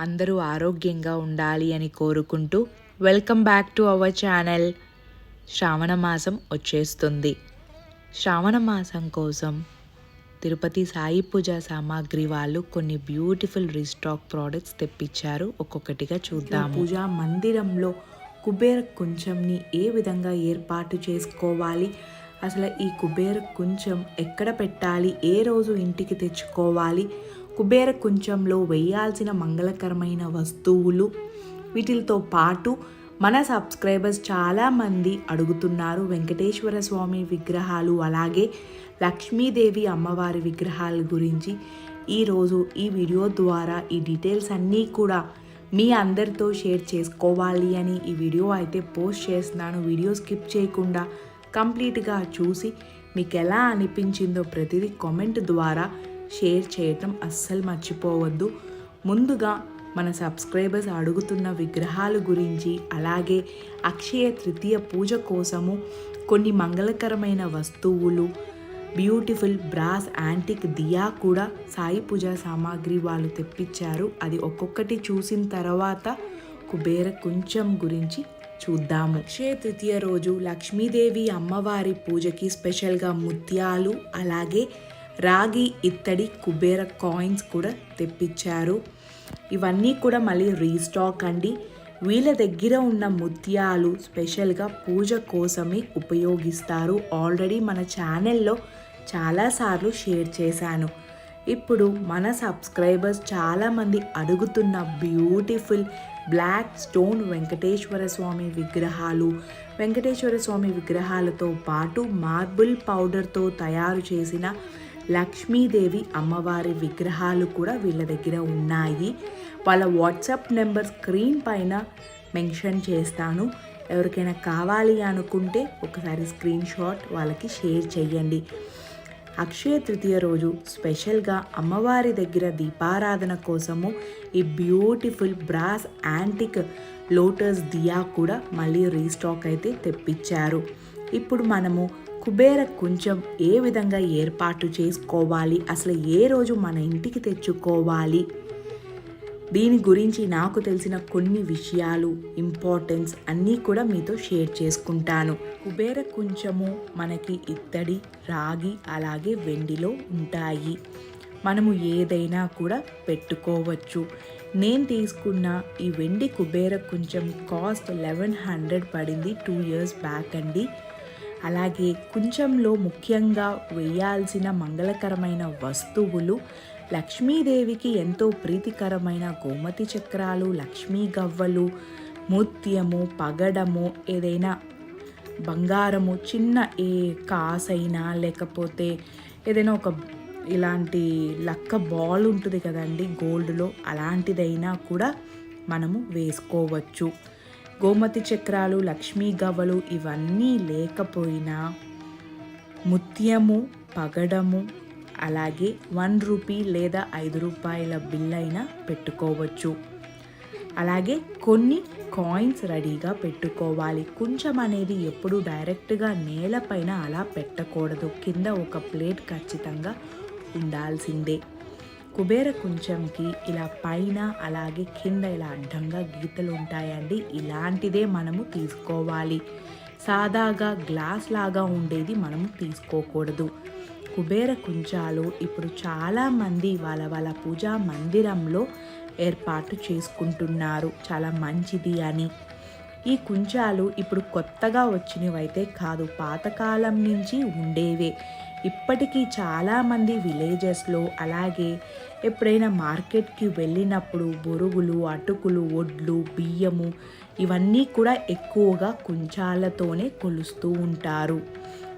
అందరూ ఆరోగ్యంగా ఉండాలి అని కోరుకుంటూ welcome back to our channel. శ్రావణ మాసం వచ్చేస్తుంది. శ్రావణ మాసం కోసం తిరుపతి సాయి పూజ సామాగ్రి వాళ్ళు కొన్ని బ్యూటిఫుల్ రీస్టాక్ ప్రోడక్ట్స్ తెప్పించారు. ఒక్కొక్కటిగా చూద్దాం పూజా మందిరంలో కుబేర కుంచంని ఏ విధంగా ఏర్పాటు చేసుకోవాలి? అసలు ఈ కుబేర కుంచం ఎక్కడ పెట్టాలి? ఏ రోజు ఇంటికి తెచ్చుకోవాలి? కుబేర కుంచంలో వేయాల్సిన మంగళకరమైన వస్తువులు వీటితో పాటు మన సబ్స్క్రైబర్స్ చాలామంది అడుగుతున్నారు వెంకటేశ్వర స్వామి విగ్రహాలు అలాగే లక్ష్మీదేవి అమ్మవారి విగ్రహాల గురించి. ఈరోజు ఈ వీడియో ద్వారా ఈ డీటెయిల్స్ అన్నీ కూడా మీ అందరితో షేర్ చేసుకోవాలి అని ఈ వీడియో అయితే పోస్ట్ చేస్తున్నాను. వీడియో స్కిప్ చేయకుండా కంప్లీట్గా చూసి మీకు ఎలా అనిపించిందో ప్రతిదీ కామెంట్ ద్వారా షేర్ చేయటం అస్సలు మర్చిపోవద్దు. ముందుగా మన సబ్స్క్రైబర్స్ అడుగుతున్న విగ్రహాల గురించి అలాగే అక్షయ తృతీయ పూజ కోసము కొన్ని మంగళకరమైన వస్తువులు బ్యూటిఫుల్ బ్రాస్ యాంటిక్ దియా కూడా సాయి పూజ సామాగ్రి వాళ్ళు తెప్పించారు. అది ఒక్కొక్కటి చూసిన తర్వాత కుబేర కొంచెం గురించి చూద్దాము. అక్షయ తృతీయ రోజు లక్ష్మీదేవి అమ్మవారి పూజకి స్పెషల్గా ముత్యాలు అలాగే రాగి ఇత్తడి కుబేర కాయిన్స్ కూడా తెప్పించారు. ఇవన్నీ కూడా మళ్ళీ రీస్టాక్ అండి. వీళ్ళ దగ్గర ఉన్న ముత్యాలు స్పెషల్గా పూజ కోసమే ఉపయోగిస్తారు. ఆల్రెడీ మన ఛానల్లో చాలాసార్లు షేర్ చేశాను. ఇప్పుడు మన సబ్స్క్రైబర్స్ చాలామంది అడుగుతున్న beautiful black stone Venkateswara Swamy విగ్రహాలు. వెంకటేశ్వర స్వామి విగ్రహాలతో పాటు మార్బుల్ పౌడర్తో తయారు చేసిన లక్ష్మీదేవి అమ్మవారి విగ్రహాలు కూడా వీళ్ళ దగ్గర ఉన్నాయి. వాళ్ళ వాట్సాప్ నెంబర్ స్క్రీన్ పైన మెన్షన్ చేస్తాను. ఎవరికైనా కావాలి అనుకుంటే ఒకసారి స్క్రీన్ షాట్ వాళ్ళకి షేర్ చేయండి. అక్షయ తృతీయ రోజు స్పెషల్గా అమ్మవారి దగ్గర దీపారాధన కోసము ఈ beautiful brass antique lotus diya కూడా మళ్ళీ రీస్టాక్ అయితే తెప్పించారు. ఇప్పుడు మనము కుబేర కొంచెం ఏ విధంగా ఏర్పాటు చేసుకోవాలి? అసలు ఏ రోజు మన ఇంటికి తెచ్చుకోవాలి? దీని గురించి నాకు తెలిసిన కొన్ని విషయాలు ఇంపార్టెన్స్ అన్నీ కూడా మీతో షేర్ చేసుకుంటాను. కుబేర కొంచెము మనకి ఇత్తడి రాగి అలాగే వెండిలో ఉంటాయి. మనము ఏదైనా కూడా పెట్టుకోవచ్చు. నేను తీసుకున్న ఈ వెండి కుబేర కొంచెం కాస్ట్ లెవెన్ హండ్రెడ్ పడింది టూ ఇయర్స్ బ్యాక్ అండి. అలాగే కొంచెంలో ముఖ్యంగా వేయాల్సిన మంగళకరమైన వస్తువులు లక్ష్మీదేవికి ఎంతో ప్రీతికరమైన గోమతి చక్రాలు లక్ష్మీ గవ్వలు ముత్యము పగడము ఏదైనా బంగారము చిన్న ఏ కాసైనా లేకపోతే ఏదైనా ఒక ఇలాంటి లక్క బాల్ ఉంటుంది కదండి గోల్డ్లో అలాంటిదైనా కూడా మనము వేసుకోవచ్చు. గోమతి చక్రాలు లక్ష్మీ గవ్వలు ఇవన్నీ లేకపోయినా ముత్యము పగడము అలాగే వన్ రూపీ లేదా ఐదు రూపాయల బిల్ అయినా పెట్టుకోవచ్చు. అలాగే కొన్ని కాయిన్స్ రెడీగా పెట్టుకోవాలి. కొంచెం అనేది ఎప్పుడు డైరెక్ట్గా నేలపైన అలా పెట్టకూడదు. కింద ఒక ప్లేట్ ఖచ్చితంగా ఉండాల్సిందే. కుబేర కుంచంకి ఇలా పైన అలాగే కింద ఇలా అడ్డంగా గీతలు ఉంటాయండి. ఇలాంటిదే మనము తీసుకోవాలి. సాదాగా గ్లాస్ లాగా ఉండేది మనము తీసుకోకూడదు. కుబేర కుంచాలు ఇప్పుడు చాలామంది వాళ్ళ వాళ్ళ పూజా మందిరంలో ఏర్పాటు చేసుకుంటున్నారు. చాలా మంచిది అని. ఈ కుంచాలు ఇప్పుడు కొత్తగా వచ్చినవైతే కాదు పాతకాలం నుంచి ఉండేవే. ఇప్పటికీ చాలామంది విలేజెస్లో అలాగే ఎప్పుడైనా మార్కెట్కి వెళ్ళినప్పుడు బొరుగులు అటుకులు ఒడ్లు బియ్యము ఇవన్నీ కూడా ఎక్కువగా కుంచాలతోనే కొలుస్తూ ఉంటారు.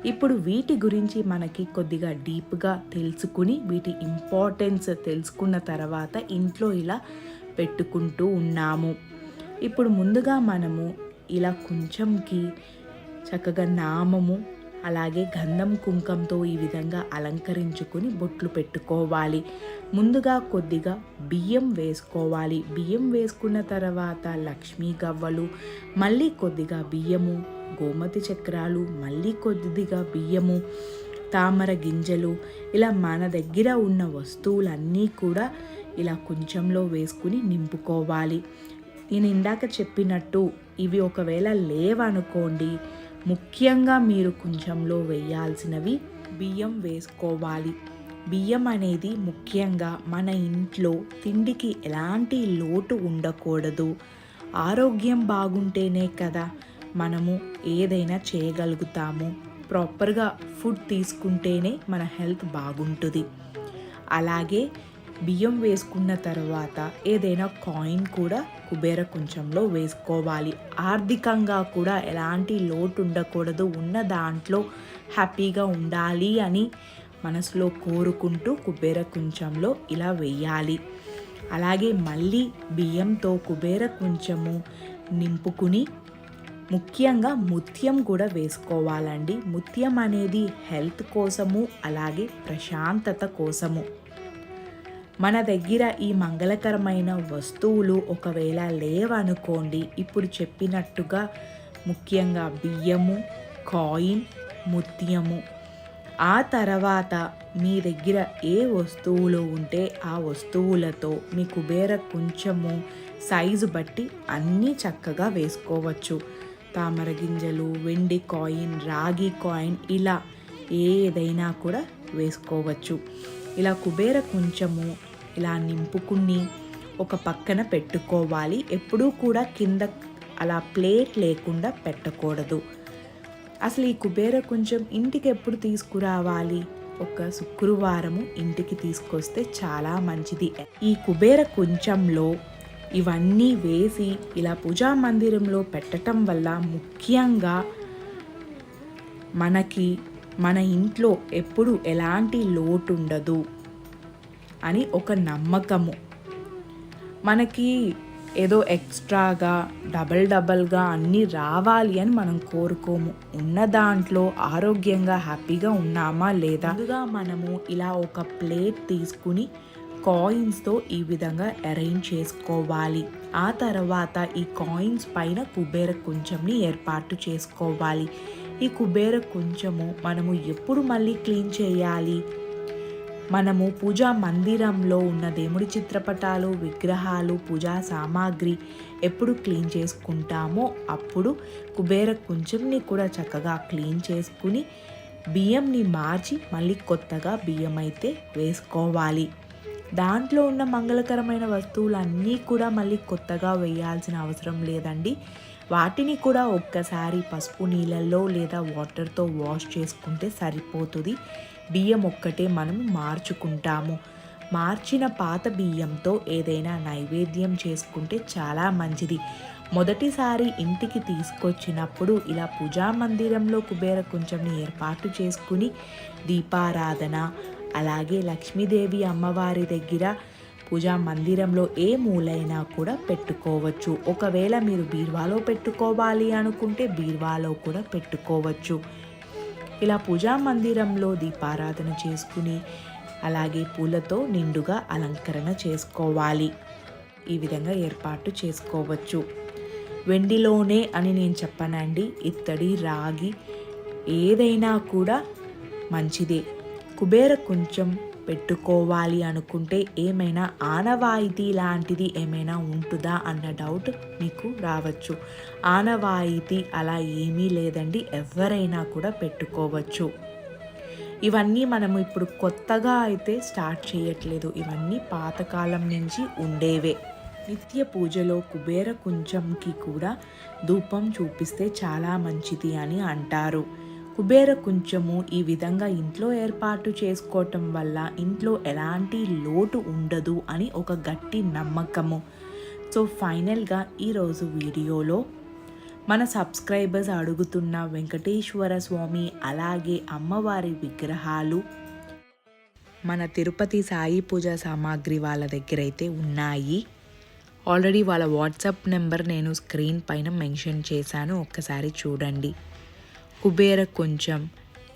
ఇప్పుడు వీటి గురించి మనకి కొద్దిగా డీప్గా తెలుసుకుని వీటి ఇంపార్టెన్స్ తెలుసుకున్న తర్వాత ఇంట్లో ఇలా పెట్టుకుంటూ ఉన్నాము. ఇప్పుడు ముందుగా మనము ఇలా కొంచెంకి చక్కగా నామము అలాగే గంధం కుంకంతో ఈ విధంగా అలంకరించుకొని బొట్లు పెట్టుకోవాలి. ముందుగా కొద్దిగా బియ్యం వేసుకోవాలి. బియ్యం వేసుకున్న తర్వాత లక్ష్మీ గవ్వలు మళ్ళీ కొద్దిగా బియ్యము గోమతి చక్రాలు మళ్ళీ కొద్దిగా బియ్యము తామర గింజలు ఇలా మన దగ్గర ఉన్న వస్తువులన్నీ కూడా ఇలా కొంచెంలో వేసుకుని నింపుకోవాలి. నేను ఇందాక చెప్పినట్టు ఇవి ఒకవేళ లేవనుకోండి ముఖ్యంగా మీరు కొంచెంలో వేయాల్సినవి బియ్యం వేసుకోవాలి. బియ్యం అనేది ముఖ్యంగా మన ఇంట్లో తిండికి ఎలాంటి లోటు ఉండకూడదు. ఆరోగ్యం బాగుంటేనే కదా మనము ఏదైనా చేయగలుగుతాము. ప్రాపర్గా ఫుడ్ తీసుకుంటేనే మన హెల్త్ బాగుంటుంది. అలాగే బియ్యం వేసుకున్న తర్వాత ఏదైనా కాయిన్ కూడా కుబేర కొంచెంలో వేసుకోవాలి. ఆర్థికంగా కూడా ఎలాంటి లోటు ఉండకూడదు. ఉన్న దాంట్లో హ్యాపీగా ఉండాలి అని మనసులో కోరుకుంటూ కుబేర కుంచంలో ఇలా వేయాలి. అలాగే మళ్ళీ బియ్యంతో కుబేర కుంచము నింపుకుని ముఖ్యంగా ముత్యం కూడా వేసుకోవాలండి. ముత్యం అనేది హెల్త్ కోసము అలాగే ప్రశాంతత కోసము. మన దగ్గర ఈ మంగళకరమైన వస్తువులు ఒకవేళ లేవనుకోండి ఇప్పుడు చెప్పినట్టుగా ముఖ్యంగా బియ్యము కాయిన్ ముత్యము. ఆ తర్వాత మీ దగ్గర ఏ వస్తువులు ఉంటే ఆ వస్తువులతో మీ కుబేర కొంచెము సైజు బట్టి అన్నీ చక్కగా వేసుకోవచ్చు. తామర గింజలు వెండి కాయిన్ రాగి కాయిన్ ఇలా ఏదైనా కూడా వేసుకోవచ్చు. ఇలా కుబేర కొంచెము ఇలా నింపుకుని ఒక పక్కన పెట్టుకోవాలి. ఎప్పుడూ కూడా కింద అలా ప్లేట్ లేకుండా పెట్టకూడదు. అసలు ఈ కుబేర కొంచెం ఇంటికి ఎప్పుడు తీసుకురావాలి? ఒక శుక్రవారము ఇంటికి తీసుకొస్తే చాలా మంచిది. ఈ కుబేర కొంచెంలో ఇవన్నీ వేసి ఇలా పూజా మందిరంలో పెట్టడం వల్ల ముఖ్యంగా మనకి మన ఇంట్లో ఎప్పుడు ఎలాంటి లోటు ఉండదు. అని ఒక నమ్మకము. మనకి ఏదో ఎక్స్ట్రాగా డబల్ డబల్గా అన్నీ రావాలి అని మనం కోరుకోము. ఉన్న దాంట్లో ఆరోగ్యంగా హ్యాపీగా ఉన్నామా లేదా? ముందుగా మనము ఇలా ఒక ప్లేట్ తీసుకుని కాయిన్స్తో ఈ విధంగా అరేంజ్ చేసుకోవాలి. ఆ తర్వాత ఈ కాయిన్స్ పైన కుబేర కొంచెంని ఏర్పాటు చేసుకోవాలి. ఈ కుబేర కొంచెము మనము ఎప్పుడు మళ్ళీ క్లీన్ చేయాలి? మనము పూజా మందిరంలో ఉన్న దేవుడి చిత్రపటాలు విగ్రహాలు పూజా సామాగ్రి ఎప్పుడు క్లీన్ చేసుకుంటామో అప్పుడు కుబేర కొంచెంని కూడా చక్కగా క్లీన్ చేసుకుని బియ్యంని మార్చి మళ్ళీ కొత్తగా బియ్యం అయితే వేసుకోవాలి. దాంట్లో ఉన్న మంగళకరమైన వస్తువులన్నీ కూడా మళ్ళీ కొత్తగా వేయాల్సిన అవసరం లేదండి. వాటిని కూడా ఒక్కసారి పసుపు నీళ్ళల్లో లేదా వాటర్తో వాష్ చేసుకుంటే సరిపోతుంది. బియ్యం ఒక్కటే మనం మార్చుకుంటాము. మార్చిన పాత బియ్యంతో ఏదైనా నైవేద్యం చేసుకుంటే చాలా మంచిది. మొదటిసారి ఇంటికి తీసుకొచ్చినప్పుడు ఇలా పూజా మందిరంలో కుబేర కొంచెంని ఏర్పాటు చేసుకుని దీపారాధన అలాగే లక్ష్మీదేవి అమ్మవారి దగ్గర పూజా మందిరంలో ఏ మూలైనా కూడా పెట్టుకోవచ్చు. ఒకవేళ మీరు బీర్వాలో పెట్టుకోవాలి అనుకుంటే బీర్వాలో కూడా పెట్టుకోవచ్చు. ఇలా పూజా మందిరంలో దీపారాధన చేసుకుని అలాగే పూలతో నిండుగా అలంకరణ చేసుకోవాలి. ఈ విధంగా ఏర్పాటు చేసుకోవచ్చు. వెండిలోనే అని నేను చెప్పనండి ఇత్తడి రాగి ఏదైనా కూడా మంచిదే. కుబేర కొంచెం పెట్టుకోవాలి అనుకుంటే ఏమైనా ఆనవాయితీ లాంటిది ఏమైనా ఉంటుందా అన్న డౌట్ మీకు రావచ్చు. ఆనవాయితీ అలా ఏమీ లేదండి ఎవరైనా కూడా పెట్టుకోవచ్చు. ఇవన్నీ మనము ఇప్పుడు కొత్తగా అయితే స్టార్ట్ చేయట్లేదు. ఇవన్నీ పాతకాలం నుంచి ఉండేవే. నిత్య పూజలో కుబేర కుంచంకి కూడా ధూపం చూపిస్తే చాలా మంచిది అని అంటారు. కుబేర కుంచము ఈ విధంగా ఇంట్లో ఏర్పాటు చేసుకోవటం వల్ల ఇంట్లో ఎలాంటి లోటు ఉండదు అని ఒక గట్టి నమ్మకము. సో ఫైనల్గా ఈరోజు వీడియోలో మన సబ్స్క్రైబర్స్ అడుగుతున్న వెంకటేశ్వర స్వామి అలాగే అమ్మవారి విగ్రహాలు మన తిరుపతి సాయి పూజ సామాగ్రి వాళ్ళ దగ్గర అయితే ఉన్నాయి. ఆల్రెడీ వాళ్ళ వాట్సాప్ నెంబర్ నేను స్క్రీన్ పైన మెన్షన్ చేశాను. ఒక్కసారి చూడండి. కుబేర కొంచెం.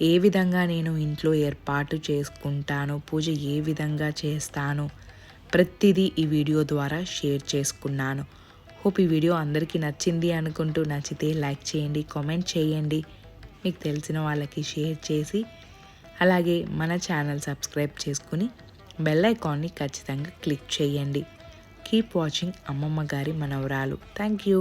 ఏ విధంగా నేను ఇంట్లో ఏర్పాటు చేసుకుంటాను పూజ ఏ విధంగా చేస్తాను ప్రతిదీ ఈ వీడియో ద్వారా షేర్ చేసుకున్నాను. హోప్ ఈ వీడియో అందరికీ నచ్చింది అనుకుంటూ నచ్చితే లైక్ చేయండి కామెంట్ చేయండి. మీకు తెలిసిన వాళ్ళకి షేర్ చేసి అలాగే మన ఛానల్ సబ్స్క్రైబ్ చేసుకుని బెల్ ఐకాన్ని ఖచ్చితంగా క్లిక్ చేయండి. కీప్ వాచింగ్ అమ్మమ్మ గారి మనవరాలు. Thank you.